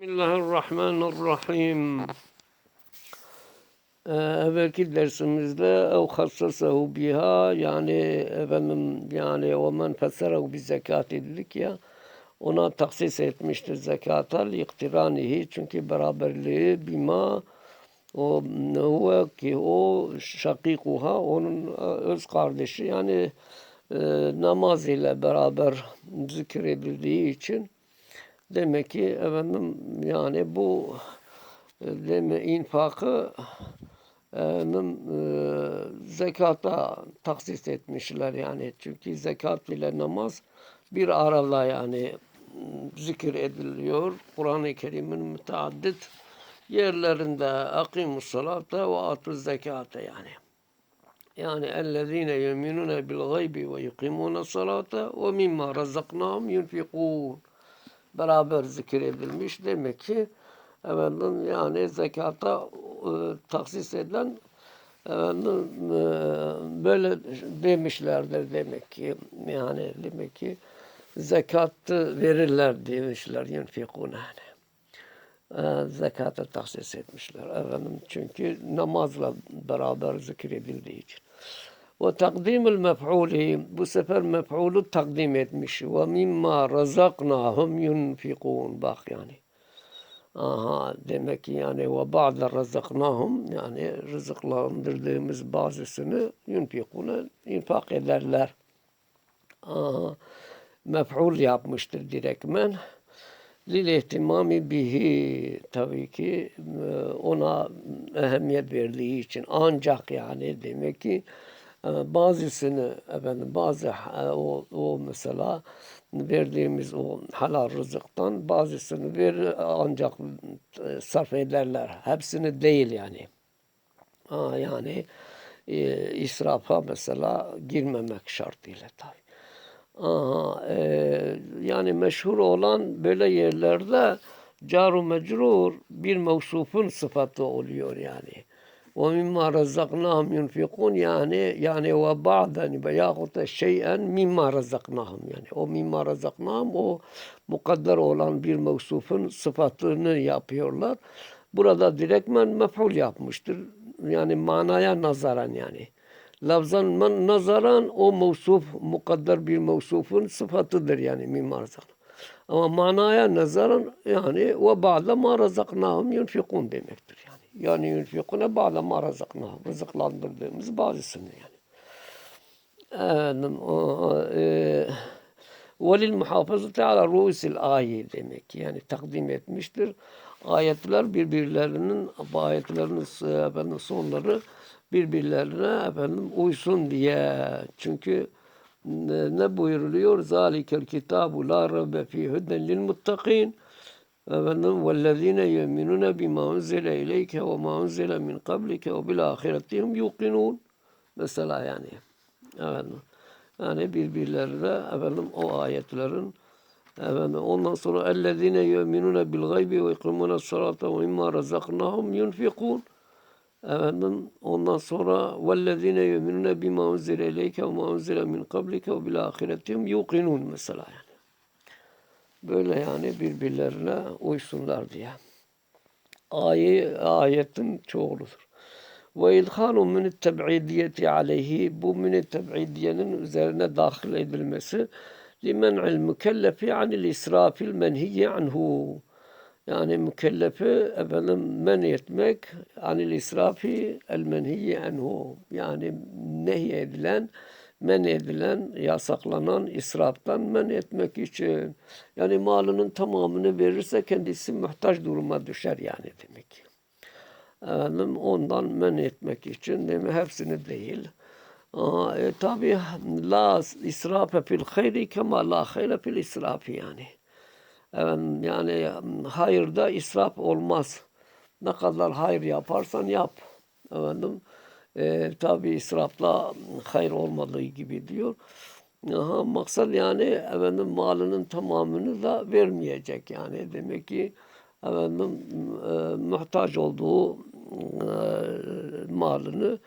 Bismillahirrahmanirrahim. Ee, evvelki dersimizde ev hassasahu biha yani efendim yani o men fesserehu bi zekat dedik ya ona taksis etmiştir zekata liktiranihi çünkü beraberliği bima o huve ki o şakikuha onun öz kardeşi yani e, namaz ile beraber zikredildiği için Demek ki efendim yani bu e, deme infakı efendim, e, zekata taksis etmişler yani. Çünkü zekat ile namaz bir arada yani zikir ediliyor. Kur'an-ı Kerim'in müteaddit yerlerinde akimus salata ve atuz zekate yani. Yani ellezine yeminune bil gaybi ve yukimune salata ve mimma razaknahum yunfikun beraber zikredilmiş. Demek ki efendim yani zekata e, taksis edilen efendim e, böyle demişlerdir demek ki yani demek ki zekatı verirler demişler yunfikune yani. E, zekata taksis etmişler efendim çünkü namazla beraber zikredildiği için. Ve takdimul mef'uli bu sefer mef'ulu takdim etmiş. Ve mimma razaknahum yunfikun. Bak yani. Aha demek ki yani ve ba'da razaknahum yani rızıklandırdığımız bazısını yunfikuna infak ederler. Aha mef'ul yapmıştır direktmen. Lil ihtimami bihi tabii ki ona ehemmiyet verdiği için ancak yani demek ki bazısını efendim bazı e, o, o mesela verdiğimiz o halal rızıktan bazısını ver ancak e, sarf ederler. Hepsini değil yani. Ha, yani e, israfa mesela girmemek şartıyla tabi. Aha, e, yani meşhur olan böyle yerlerde caru mecrur bir mevsufun sıfatı oluyor yani. Mimma razaknahum yunfikun yani yani ve ba'den veyahut da şeyen mimma razaknahum yani o mimma razaknahum o mukadder olan bir mevsufun sıfatını yapıyorlar. Burada direktmen mef'ul yapmıştır. Yani manaya nazaran yani. Lafzan nazaran o mevsuf mukadder bir mevsufun sıfatıdır yani mimma razaknahum. Ama manaya nazaran yani ve ba'da ma razaknahum yunfikun demektir yani. Yunfikune ba'de ma razakna. Rızıklandırdığımız bazısını yani. E, velil muhafazati ala ruusil ayi demek yani takdim etmiştir. Ayetler birbirlerinin ayetlerin efendim sonları birbirlerine efendim uysun diye. Çünkü ne buyuruluyor? Zalikel kitabu la rabbe fi huden lil muttakin. Efendim vellezine yeminune bima unzile ileyke ve ma unzile min kablike ve bil ahiretihim yukinun. Mesela yani. Efendim. Yani birbirlerine efendim o ayetlerin efendim ondan sonra ellezine yeminune bil gaybi ve yukimune salate ve imma razaknahum yunfikun. Efendim ondan sonra vellezine yeminune bima unzile ileyke ve ma unzile min kablike ve bil ahiretihim yukinun mesela yani. Böyle yani birbirlerine uysunlar diye. Ayı, ayetin çoğuludur. Ve idhalu min teb'idiyeti aleyhi bu min teb'idiyenin üzerine dahil edilmesi limen'il mükellefi anil israfil menhiyye anhu. Yani mükellefi efendim men etmek anil israfi el menhiyye anhu. Yani nehy edilen men edilen, yasaklanan israftan men etmek için. Yani malının tamamını verirse kendisi muhtaç duruma düşer yani demek. Efendim, ondan men etmek için değil mi? Hepsini değil. E, tabi la israfe fil hayri kema la hayre fil israfi yani. Yani hayırda israf olmaz. Ne kadar hayır yaparsan yap. Efendim, e, tabi israfla hayır olmadığı gibi diyor. Aha, maksat yani efendim malının tamamını da vermeyecek yani demek ki efendim e, muhtaç olduğu e, malını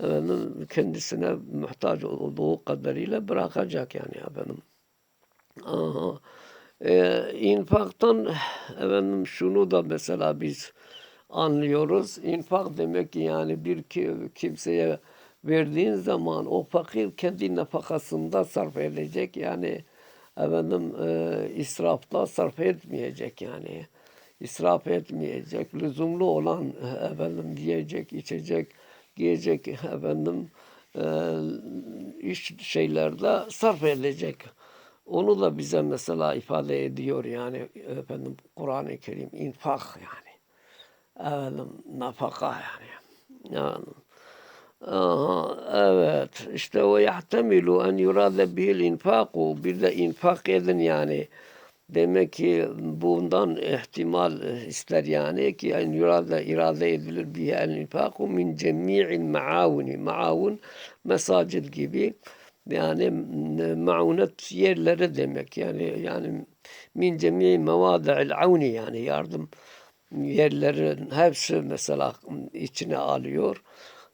efendim kendisine muhtaç olduğu kadarıyla bırakacak yani efendim. Aha. Ee, infaktan efendim şunu da mesela biz anlıyoruz. İnfak demek ki yani bir ki- kimseye verdiğin zaman o fakir kendi nafakasında sarf edecek. Yani efendim e, israfta sarf etmeyecek yani. İsraf etmeyecek. Lüzumlu olan e, efendim yiyecek, içecek, giyecek efendim e, iş şeylerde sarf edecek. Onu da bize mesela ifade ediyor yani efendim Kur'an-ı Kerim infak yani. Efendim nafaka yani. Yani Aha, evet. İşte o yahtemilu en yurade bihil infaku. Bir de infak edin yani. Demek ki bundan ihtimal ister yani ki en yurade irade edilir bihi el infaku min cemi'il maavuni. Maavun mesacid gibi yani maunet yerleri demek yani yani min cemi'i mevadi'il avni yani yardım yerlerin hepsi mesela içine alıyor.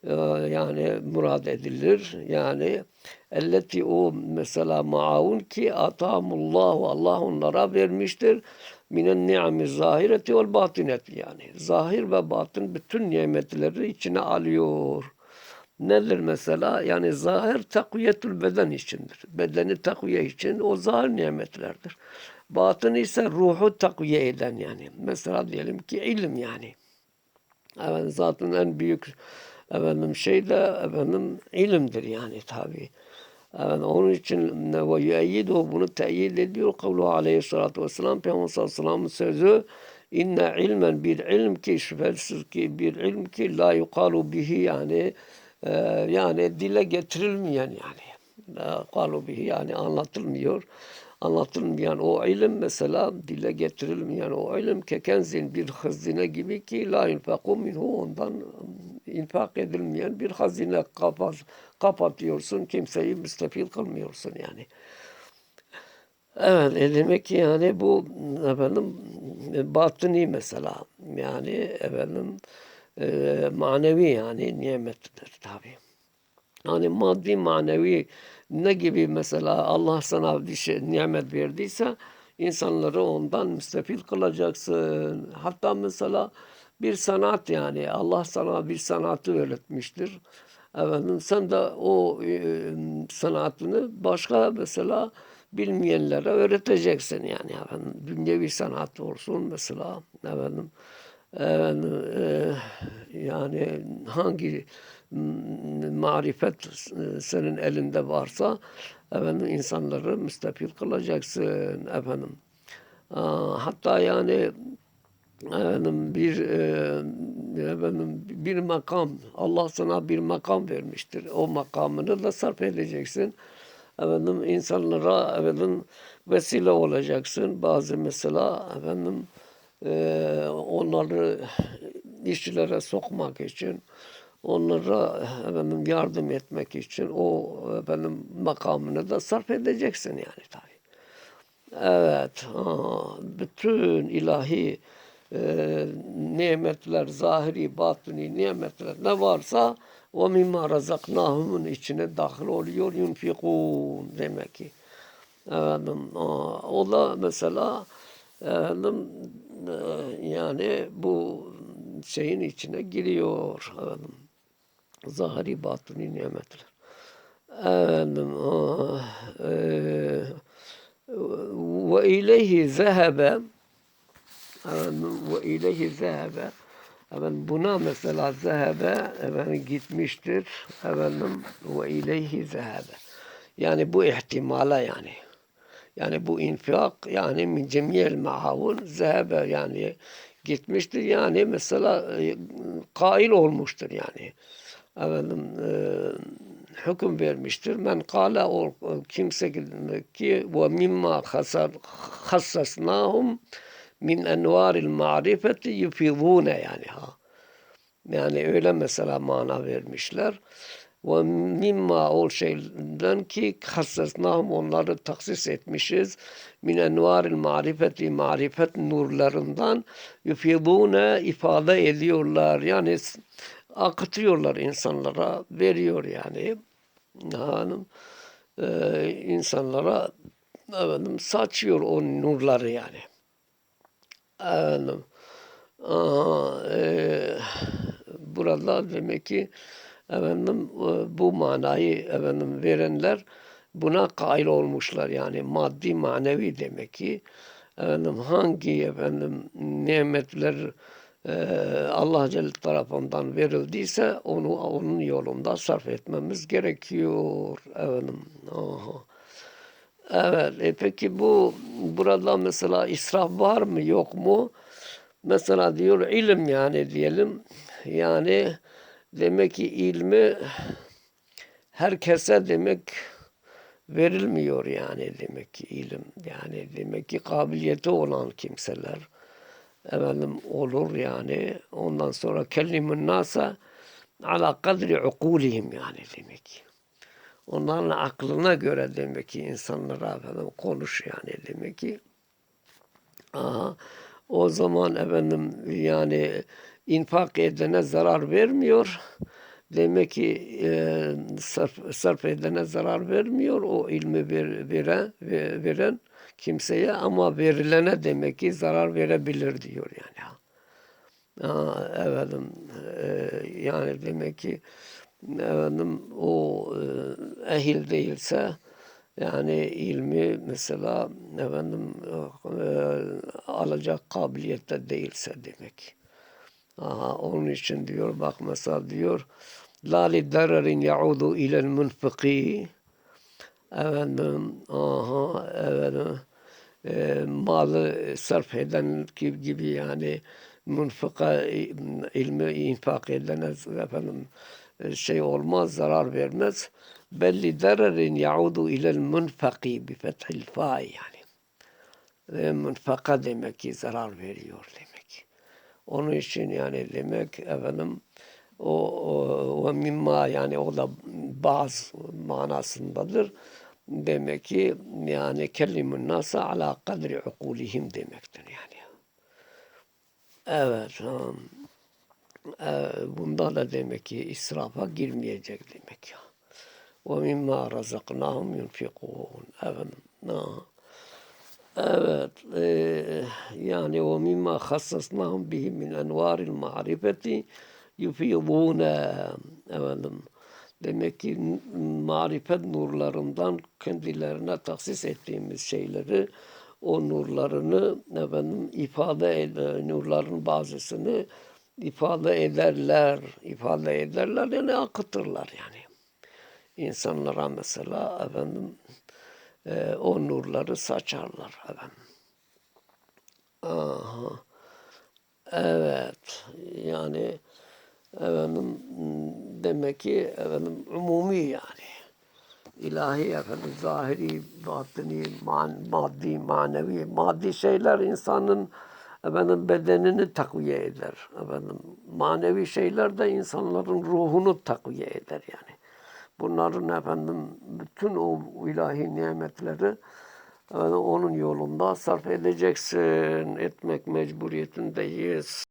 Ee, Yani murad edilir. Yani elleti o mesela maavun ki atamullahu Allah onlara vermiştir. Minen ni'ami zahireti vel batineti yani. Zahir ve batın bütün nimetleri içine alıyor. Nedir mesela? Yani zahir takviyetül beden içindir. Bedeni takviye için o zahir nimetlerdir. Batın ise ruhu takviye eden yani. Mesela diyelim ki ilim yani. Evet, zaten en büyük efendim şey de efendim ilimdir yani tabi. Evet, onun için ve yüeyyidu bunu teyit ediyor kavlu aleyhissalatü vesselam Peygamber sallallahu sözü inne ilmen bir ilm ki şüphesiz ki bir ilm ki la yukalu bihi yani e, yani dile getirilmeyen yani la yukalu bihi yani anlatılmıyor anlatılmayan o ilim mesela dile getirilmeyen o ilim kekenzin bir hazine gibi ki la infaku minhu ondan infak edilmeyen bir hazine kapat, kapatıyorsun kimseyi müstefil kılmıyorsun yani. Evet e demek ki yani bu efendim e, batıni mesela yani efendim e, manevi yani nimettir tabi. Yani maddi manevi ne gibi mesela Allah sana bir şey nimet verdiyse insanları ondan müstefil kılacaksın. Hatta mesela bir sanat yani Allah sana bir sanatı öğretmiştir. Efendim sen de o e, sanatını başka mesela bilmeyenlere öğreteceksin yani efendim. Dünyevi sanat olsun mesela efendim. Efendim, e, yani hangi marifet e, senin elinde varsa efendim insanları müstefil kılacaksın efendim. Hatta yani efendim bir e, efendim bir makam Allah sana bir makam vermiştir. O makamını da sarf edeceksin. Efendim insanlara efendim vesile olacaksın. Bazı mesela efendim e, onları işlere sokmak için onlara efendim yardım etmek için o efendim makamını da sarf edeceksin yani tabii. Evet, aa, bütün ilahi e, nimetler, zahiri, batini nimetler ne varsa o mimma razaknahumun içine dahil oluyor. Yunfikun demek ki. Efendim, aa, o da mesela efendim, e, yani bu şeyin içine giriyor. Efendim, zahiri, batini nimetler. Efendim, aa, e, ve ileyhi zehebe efendim, ve ileyhi zehebe. Efendim, buna mesela zehebe efendim, gitmiştir. Efendim ve ileyhi zehebe. Yani bu ihtimala yani. Yani bu infak yani min cemiyel mahavun zehebe yani gitmiştir. Yani mesela e, kail olmuştur yani efendim e, hüküm vermiştir. Men kâle o kimse ki ve mimma hasar hassasnahum min envaril marifeti yufidune yani ha. Yani öyle mesela mana vermişler. Ve mimma o şeyden ki hassasnahum onları taksis etmişiz. Min envaril marifeti marifet nurlarından yufidune ifade ediyorlar. Yani akıtıyorlar insanlara, veriyor yani hanım e, insanlara efendim saçıyor o nurları yani. Efendim, aha, e, burada demek ki efendim e, bu manayı efendim verenler buna kail olmuşlar yani maddi manevi demek ki efendim hangi efendim nimetler Allah Celle tarafından verildiyse onu onun yolunda sarf etmemiz gerekiyor efendim. Aha. Evet, e peki bu burada mesela israf var mı yok mu? Mesela diyor ilim yani diyelim. Yani demek ki ilmi herkese demek verilmiyor yani demek ki ilim. Yani demek ki kabiliyeti olan kimseler efendim olur yani. Ondan sonra kellimun nasa ala kadri ukulihim yani demek. Onların aklına göre demek ki insanlara efendim konuş yani demek ki. Aha, o zaman efendim yani infak edene zarar vermiyor. Demek ki e, sarf, sarf edene zarar vermiyor o ilmi ver, veren, ve- veren kimseye ama verilene demek ki zarar verebilir diyor yani. Ha, efendim e, yani demek ki efendim o e, ehil değilse yani ilmi mesela efendim e, alacak kabiliyette değilse demek. Aha, onun için diyor bak mesela diyor la li dararin yaudu ilel munfiki efendim aha efendim e, malı sarf eden gibi, yani münfika ilmi infak edene efendim e, şey olmaz zarar vermez. Belli dararin yaudu ilel munfaki bi fethil fa yani. Ve münfaka demek ki zarar veriyor demek. Onun için yani demek efendim o, o, o mimma yani o da bazı manasındadır. Demek ki yani kellimun nasa ala kadri ukulihim demektir yani. Evet. bunda da demek ki israfa girmeyecek demek ya. Ve mimma razaknahum yunfikun. Evet. Evet, eee, yani o mimma hassasnahum bihi min envaril ma'rifeti yufidûne efendim. Demek ki marifet nurlarından kendilerine tahsis ettiğimiz şeyleri o nurlarını efendim ifade eder, nurların bazısını ifade ederler, ifade ederler yani akıtırlar yani. İnsanlara mesela efendim e, o nurları saçarlar efendim. Aha. Evet. Yani efendim demek ki efendim umumi yani. İlahi efendim zahiri, batini, man, maddi, manevi, maddi şeyler insanın efendim bedenini takviye eder. Efendim manevi şeyler de insanların ruhunu takviye eder yani. Bunların efendim bütün o ilahi nimetleri efendim, onun yolunda sarf edeceksin. Etmek mecburiyetindeyiz.